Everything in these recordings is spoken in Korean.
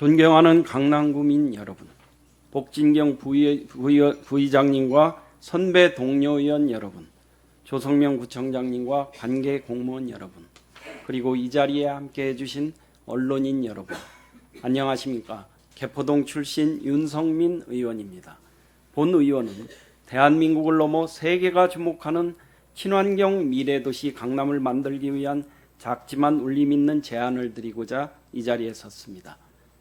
존경하는 강남구민 여러분, 복진경 부의, 부의, 부의장님과 선배 동료 의원 여러분, 조성명 구청장님과 관계 공무원 여러분, 그리고 이 자리에 함께 해주신 언론인 여러분, 안녕하십니까. 개포동 출신 윤성민 의원입니다. 본 의원은 대한민국을 넘어 세계가 주목하는 친환경 미래도시 강남을 만들기 위한 작지만 울림 있는 제안을 드리고자 이 자리에 섰습니다.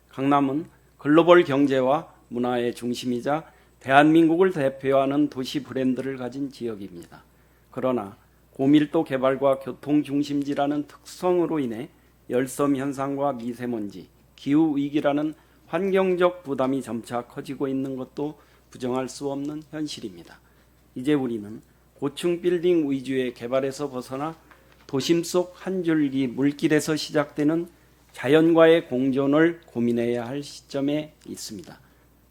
강남은 글로벌 경제와 문화의 중심이자 대한민국을 대표하는 도시 브랜드를 가진 지역입니다. 그러나 고밀도 개발과 교통 중심지라는 특성으로 인해 열섬 현상과 미세먼지, 기후 위기라는 환경적 부담이 점차 커지고 있는 것도 부정할 수 없는 현실입니다. 이제 우리는 고층 빌딩 위주의 개발에서 벗어나 도심 속 한 줄기 물길에서 시작되는 자연과의 공존을 고민해야 할 시점에 있습니다.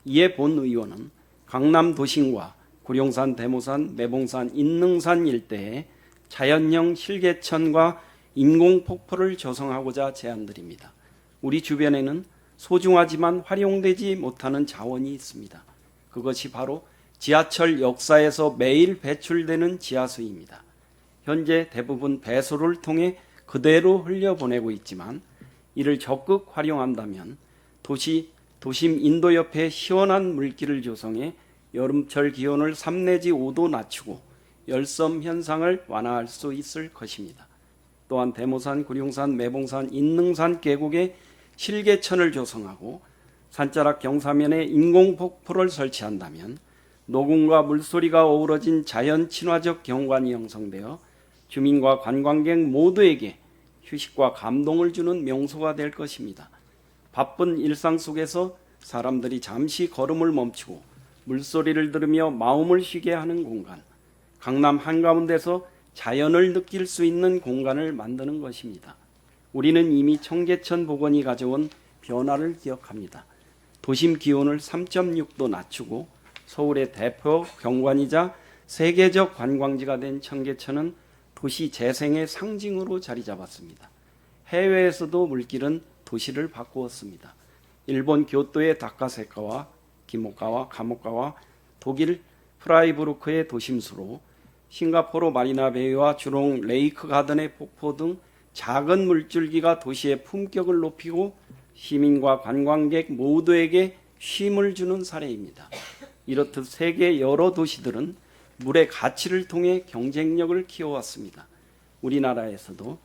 이에 본 의원은 강남 도심과 구룡산, 대모산, 매봉산, 인능산 일대에 자연형 실개천과 인공 폭포를 조성하고자 제안드립니다. 우리 주변에는 소중하지만 활용되지 못하는 자원이 있습니다. 그것이 바로 지하철 역사에서 매일 배출되는 지하수입니다. 현재 대부분 배수를 통해 그대로 흘려보내고 있지만 이를 적극 활용한다면 도시 도심 인도 옆에 시원한 물길을 조성해 여름철 기온을 3 내지 5도 낮추고 열섬 현상을 완화할 수 있을 것입니다. 또한 대모산, 구룡산, 매봉산, 인능산 계곡에 실개천을 조성하고 산자락 경사면에 인공 폭포를 설치한다면 녹음과 물소리가 어우러진 자연 친화적 경관이 형성되어 주민과 관광객 모두에게 휴식과 감동을 주는 명소가 될 것입니다. 바쁜 일상 속에서 사람들이 잠시 걸음을 멈추고 물소리를 들으며 마음을 쉬게 하는 공간, 강남 한가운데서 자연을 느낄 수 있는 공간을 만드는 것입니다. 우리는 이미 청계천 복원이 가져온 변화를 기억합니다. 도심 기온을 3.6도 낮추고 서울의 대표 경관이자 세계적 관광지가 된 청계천은 도시 재생의 상징으로 자리 잡았습니다. 해외에서도 물길은 도시를 바꾸었습니다. 일본 교토의 다카세카와 기모카와 가모카와 독일 프라이부르크의 도심수로 싱가포르 마리나 베이와 주롱 레이크 가든의 폭포 등 작은 물줄기가 도시의 품격을 높이고 시민과 관광객 모두에게 쉼을 주는 사례입니다. 이렇듯 세계 여러 도시들은 물의 가치를 통해 경쟁력을 키워왔습니다. 우리나라에서도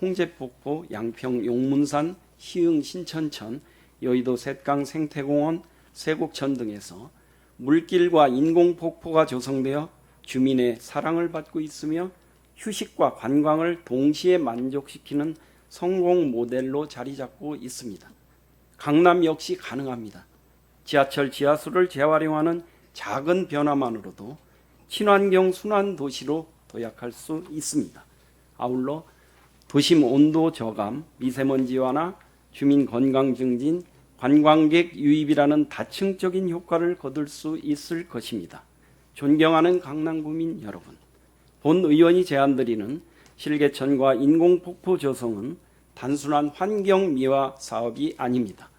홍제폭포, 양평 용문산, 희흥 신천천, 여의도 셋강 생태공원, 세곡천 등에서 물길과 인공폭포가 조성되어 주민의 사랑을 받고 있으며 휴식과 관광을 동시에 만족시키는 성공 모델로 자리 잡고 있습니다. 강남 역시 가능합니다. 지하철 지하수를 재활용하는 작은 변화만으로도 친환경 순환 도시로 도약할 수 있습니다. 아울러 도심 온도 저감, 미세먼지 완화, 주민 건강 증진, 관광객 유입이라는 다층적인 효과를 거둘 수 있을 것입니다. 존경하는 강남구민 여러분, 본 의원이 제안드리는 실개천과 인공폭포 조성은 단순한 환경 미화 사업이 아닙니다.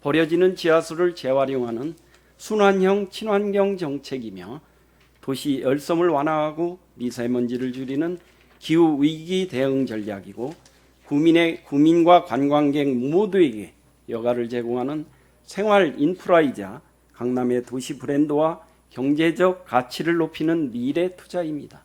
버려지는 지하수를 재활용하는 순환형 친환경 정책이며 도시 열섬을 완화하고 미세먼지를 줄이는 기후 위기 대응 전략이고 구민의 구민과 관광객 모두에게 여가를 제공하는 생활 인프라이자 강남의 도시 브랜드와 경제적 가치를 높이는 미래 투자입니다.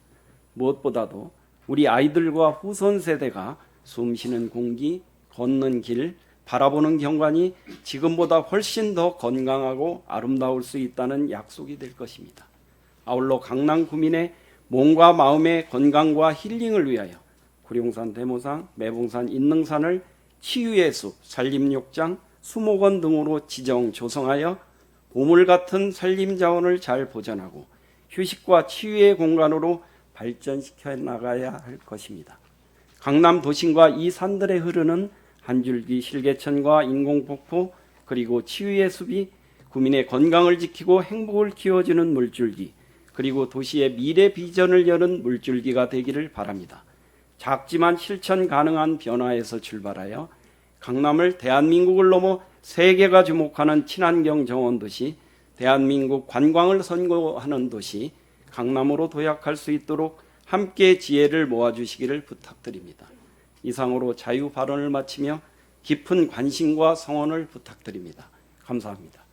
무엇보다도 우리 아이들과 후손 세대가 숨쉬는 공기, 걷는 길, 바라보는 경관이 지금보다 훨씬 더 건강하고 아름다울 수 있다는 약속이 될 것입니다. 아울러 강남 구민의 몸과 마음의 건강과 힐링을 위하여 구룡산, 대모산, 매봉산, 인능산을 치유의 숲, 산림욕장, 수목원 등으로 지정 조성하여 보물 같은 산림 자원을 잘 보존하고 휴식과 치유의 공간으로 발전시켜 나가야 할 것입니다. 강남 도심과 이 산들에 흐르는 한 줄기 실개천과 인공폭포 그리고 치유의 숲이 구민의 건강을 지키고 행복을 키워주는 물줄기 그리고 도시의 미래 비전을 여는 물줄기가 되기를 바랍니다. 작지만 실천 가능한 변화에서 출발하여 강남을 대한민국을 넘어 세계가 주목하는 친환경 정원 도시, 대한민국 관광을 선고하는 도시, 강남으로 도약할 수 있도록 함께 지혜를 모아주시기를 부탁드립니다. 이상으로 자유 발언을 마치며 깊은 관심과 성원을 부탁드립니다. 감사합니다.